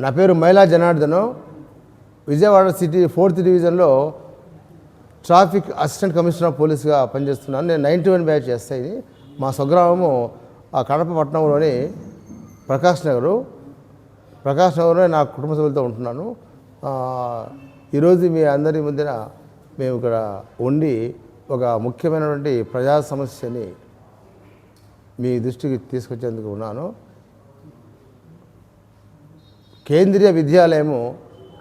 నా పేరు Maila Janardhan. Vijayawada city fourth డివిజన్లో ట్రాఫిక్ అసిస్టెంట్ కమిషనర్ ఆఫ్ పోలీస్గా పనిచేస్తున్నాను. నేను నైంటీ వన్ బ్యాచ్ చేస్తాయి మా స్వగ్రామము ఆ కడప పట్టణంలోని ప్రకాష్ నగరు. ప్రకాష్ నగర్లో నా కుటుంబ సభ్యులతో ఉంటున్నాను. ఈరోజు మీ అందరి మధ్యన మేము ఇక్కడ ఉండి ఒక ముఖ్యమైనటువంటి ప్రజా సమస్యని మీ దృష్టికి తీసుకొచ్చేందుకు ఉన్నాను. కేంద్రీయ విద్యాలయము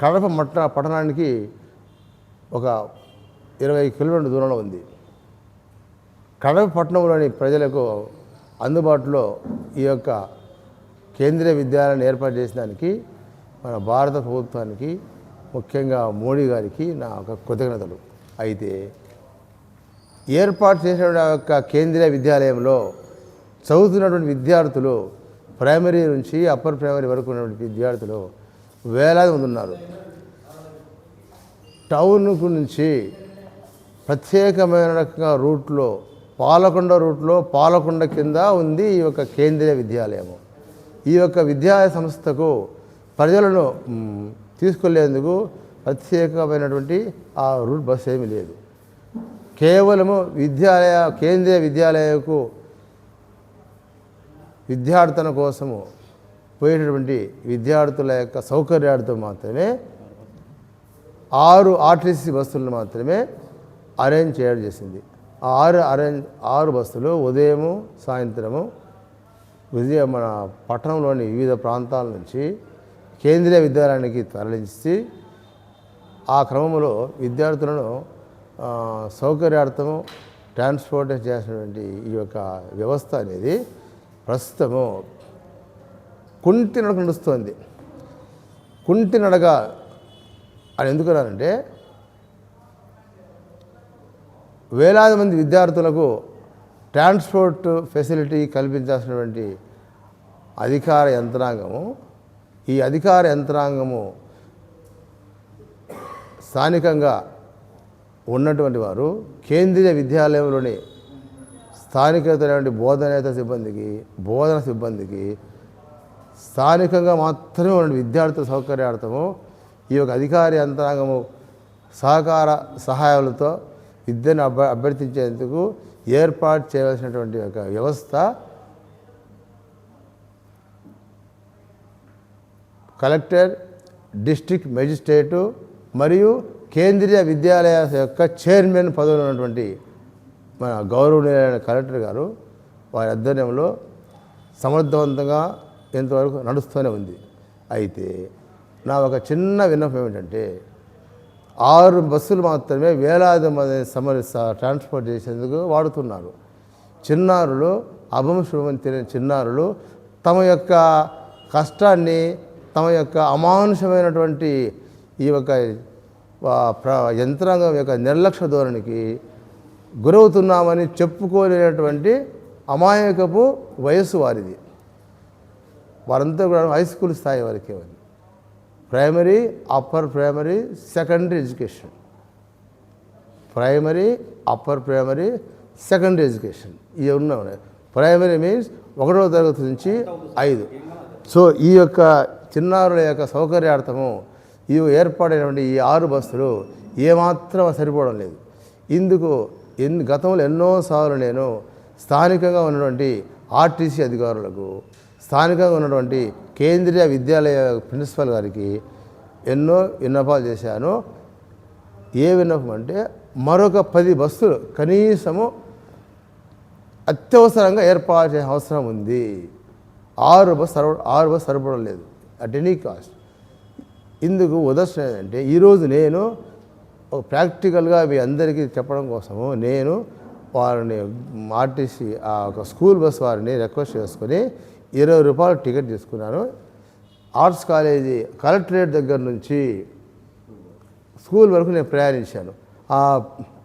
కడప మట్ట పట్టణానికి ఒక ఇరవై కిలోమీటర్ల దూరంలో ఉంది. కడప పట్టణంలోని ప్రజలకు అందుబాటులో ఈ యొక్క కేంద్రీయ విద్యాలయాన్ని ఏర్పాటు చేసడానికి మన భారత ప్రభుత్వానికి ముఖ్యంగా మోడీ గారికి నా ఒక కృతజ్ఞతలు. అయితే ఏర్పాటు చేసిన యొక్క కేంద్రీయ విద్యాలయంలో చదువుతున్నటువంటి విద్యార్థులు ప్రైమరీ నుంచి అప్పర్ ప్రైమరీ వరకు ఉన్నటువంటి విద్యార్థులు వేలాది మంది ఉన్నారు. టౌన్కు నుంచి ప్రత్యేకమైన రకంగా రూట్లో పాలకొండ రూట్లో పాలకొండ కింద ఉంది ఈ యొక్క కేంద్రీయ విద్యాలయము. ఈ యొక్క విద్యా సంస్థకు ప్రజలను తీసుకెళ్ళేందుకు ప్రత్యేకమైనటువంటి ఆ రూట్ బస్సు ఏమీ లేదు. కేవలము విద్యాలయ కేంద్రీయ విద్యాలయకు విద్యార్థుల కోసము పోయేటటువంటి విద్యార్థుల యొక్క సౌకర్యార్థం మాత్రమే ఆరు ఆర్టీసీ బస్సులను మాత్రమే అరేంజ్ చేయడం చేసింది. ఆ ఆరు అరేంజ్ ఆరు బస్సులు ఉదయము సాయంత్రము విజయ మన పట్టణంలోని వివిధ ప్రాంతాల నుంచి కేంద్రీయ విద్యాలయానికి తరలించి ఆ క్రమంలో విద్యార్థులను సౌకర్యార్థము ట్రాన్స్పోర్ట్ చేసినటువంటి ఈ యొక్క వ్యవస్థ అనేది ప్రస్తుతము కుంటి నడక నడుస్తోంది. కుంటి నడక అని ఎందుకన్నానంటే వేలాది మంది విద్యార్థులకు ట్రాన్స్పోర్ట్ ఫెసిలిటీ కల్పించాల్సినటువంటి అధికార యంత్రాంగము ఈ అధికార యంత్రాంగము స్థానికంగా ఉన్నటువంటి వారు కేంద్రీయ విద్యాలయంలోని స్థానికతమైనటువంటి బోధనేత సిబ్బందికి బోధన సిబ్బందికి స్థానికంగా మాత్రమే ఉన్న విద్యార్థుల సౌకర్యార్థము ఈ యొక్క అధికారి యంత్రాంగము సహకార సహాయాలతో విద్యను అభ్య అభ్యర్థించేందుకు ఏర్పాటు చేయవలసినటువంటి ఒక వ్యవస్థ కలెక్టర్ డిస్ట్రిక్ట్ మెజిస్ట్రేటు మరియు కేంద్రీయ విద్యాలయ యొక్క చైర్మన్ పదవులు ఉన్నటువంటి మన గౌరవనీయులైన కలెక్టర్ గారు వారి ఆధ్వర్యంలో సమర్థవంతంగా ఎంతవరకు నడుస్తూనే ఉంది. అయితే నా ఒక చిన్న విన్నపం ఏమిటంటే ఆరు బస్సులు మాత్రమే వేలాది మంది సమర ట్రాన్స్పోర్ట్ చేసేందుకు వాడుతున్నారు. చిన్నారులు అభంశుభం తెలియని చిన్నారులు తమ యొక్క కష్టాన్ని తమ యొక్క అమానుషమైనటువంటి ఈ యొక్క ప్ర యంత్రాంగం యొక్క నిర్లక్ష్య ధోరణికి గురవుతున్నామని చెప్పుకోలేనటువంటి అమాయకపు వయస్సు వారిది. వారంతా కూడా హై స్కూల్ స్థాయి వరకే ఉంది. Primary upper primary secondary education. Primary upper primary secondary education. ఇవి ఉన్నాయి. ప్రైమరీ మీన్స్ ఒకటవ తరగతి నుంచి ఐదు. సో ఈ యొక్క చిన్నారుల యొక్క సౌకర్యార్థము ఈ ఏర్పాటైనటువంటి ఈ ఆరు బస్సులు ఏమాత్రం సరిపోవడం లేదు. ఇందుకు ఎన్ గతంలో ఎన్నోసార్లు నేను స్థానికంగా ఉన్నటువంటి ఆర్టీసీ అధికారులకు స్థానికంగా ఉన్నటువంటి కేంద్రీయ విద్యాలయ ప్రిన్సిపల్ గారికి ఎన్నో విన్నపాలు చేశాను. ఏ విన్నపం అంటే మరొక పది బస్సులు కనీసము అత్యవసరంగా ఏర్పాటు చేసే అవసరం ఉంది. ఆరు బస్ సరవ ఆరు బస్ సరిపడం లేదు అట్ ఎనీ కాస్ట్. ఇందుకు ఉదర్శనం ఏంటంటే ఈరోజు నేను ప్రాక్టికల్గా మీ అందరికీ చెప్పడం కోసము నేను వారిని ఆర్టీసీ ఆ ఒక స్కూల్ బస్ వారిని రిక్వెస్ట్ చేసుకుని ఇరవై రూపాయలు టికెట్ తీసుకున్నాను. ఆర్ట్స్ కాలేజీ కలెక్టరేట్ దగ్గర నుంచి స్కూల్ వరకు నేను ప్రయాణించాను. ఆ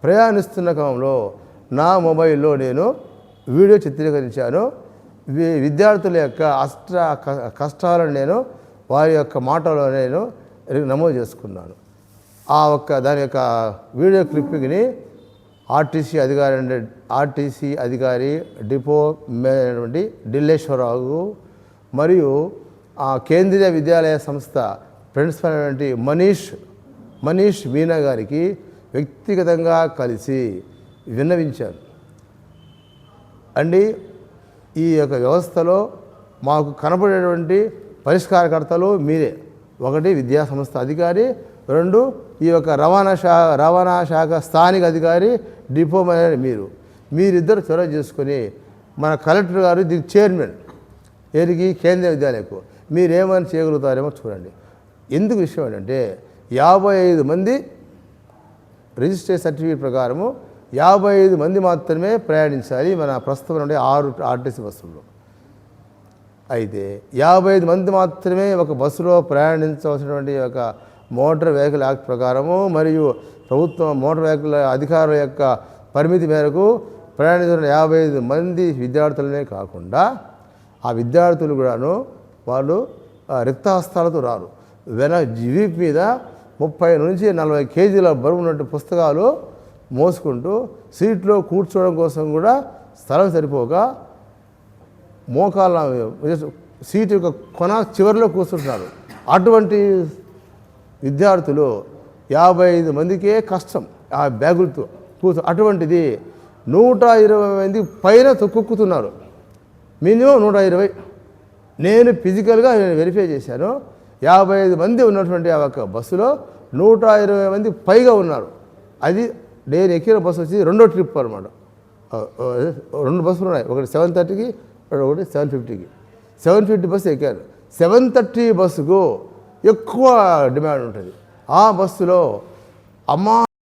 ప్రయాణిస్తున్న క్రమంలో నా మొబైల్లో నేను వీడియో చిత్రీకరించాను. విద్యార్థుల యొక్క అష్ట క- కష్టాలను నేను వారి యొక్క మాటలో నేను నమోదు చేసుకున్నాను. ఆ ఒక్క దాని యొక్క వీడియో క్లిప్పింగ్ని ఆర్టీసీ అధికారి అంటే ఆర్టీసీ అధికారి డిపో మేనేటువంటి ఢిల్లేశ్వరరావు మరియు ఆ కేంద్రీయ విద్యాలయ సంస్థ ప్రిన్సిపల్ అయినటువంటి మనీష్ మనీష్ మీనా గారికి వ్యక్తిగతంగా కలిసి విన్నవించాను అండి ఈ యొక్క వ్యవస్థలో మాకు కనపడేటువంటి పరిష్కారకర్తలు మీరే. ఒకటి విద్యా సంస్థ అధికారి రెండు ఈ యొక్క రవాణా శాఖ రవాణా శాఖ స్థానిక అధికారి డిపో మేనేజర్ మీరు. మీరిద్దరు చొరవ చేసుకొని మన కలెక్టర్ గారు దీనికి చైర్మన్ ఏరికి కేంద్రీయ విద్యాలయకు. మీరేమని చేయగలుగుతారేమో చూడండి. ఎందుకు విషయం ఏంటంటే యాభై ఐదు మంది రిజిస్ట్రేషన్ సర్టిఫికేట్ ప్రకారము యాభై ఐదు మంది మాత్రమే ప్రయాణించాలి మన ప్రస్తుతం ఉండే ఆరు ఆర్టీసీ బస్సుల్లో. అయితే యాభై ఐదు మంది మాత్రమే ఒక బస్సులో ప్రయాణించవలసినటువంటి ఒక మోటార్ వెహికల్ యాక్ట్ ప్రకారము మరియు ప్రభుత్వం మోటార్ వెహికల్ అధికారుల యొక్క పరిమితి మేరకు ప్రయాణించిన యాభై ఐదు మంది విద్యార్థులనే కాకుండా ఆ విద్యార్థులు కూడాను వాళ్ళు రిక్తహస్తాలతో రారు. వెన జీప్ మీద ముప్పై నుంచి నలభై కేజీల బరువు ఉన్నట్టు పుస్తకాలు మోసుకుంటూ సీట్లో కూర్చోవడం కోసం కూడా స్థలం సరిపోక మోకాల సీటు యొక్క కొన చివరిలో కూర్చుంటున్నారు. అటువంటి విద్యార్థులు యాభై ఐదు మందికే కష్టం ఆ బ్యాగులతో కూతు అటువంటిది నూట ఇరవై మంది పైన తొక్కుతున్నారు మినిమం నూట ఇరవై. నేను ఫిజికల్గా నేను వెరిఫై చేశాను. యాభై ఐదు మంది ఉన్నటువంటి ఆ ఒక బస్సులో నూట ఇరవై మంది పైగా ఉన్నారు. అది నేను ఎక్కిన బస్సు వచ్చి రెండో ట్రిప్ అనమాట రెండు బస్సులు ఉన్నాయి. ఒకటి సెవెన్ థర్టీకి ఒకటి సెవెన్ ఫిఫ్టీకి. సెవెన్ ఫిఫ్టీ బస్సు ఎక్కాను. సెవెన్ థర్టీ బస్సుకు ఎక్కువ డిమాండ్ ఉంటుంది. ఆ బస్సులో అమ్మా